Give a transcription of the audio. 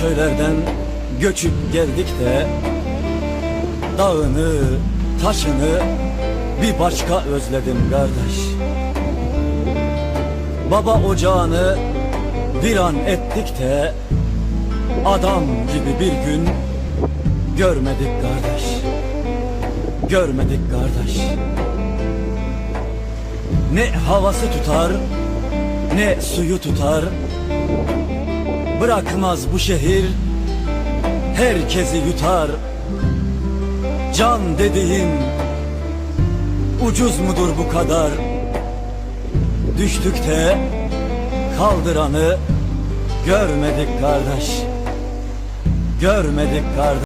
köylerden göçüp geldik de Dağını, taşını bir başka özledim kardeş. Baba ocağını bir an ettik de Adam gibi bir gün görmedik kardeş. Görmedik kardeş. Ne havası tutar ne suyu tutar Bırakmaz bu şehir. Herkesi yutar. Can dediğin ucuz mudur bu kadar? Düştük de kaldıranı görmedik kardeş. Görmedik kardeş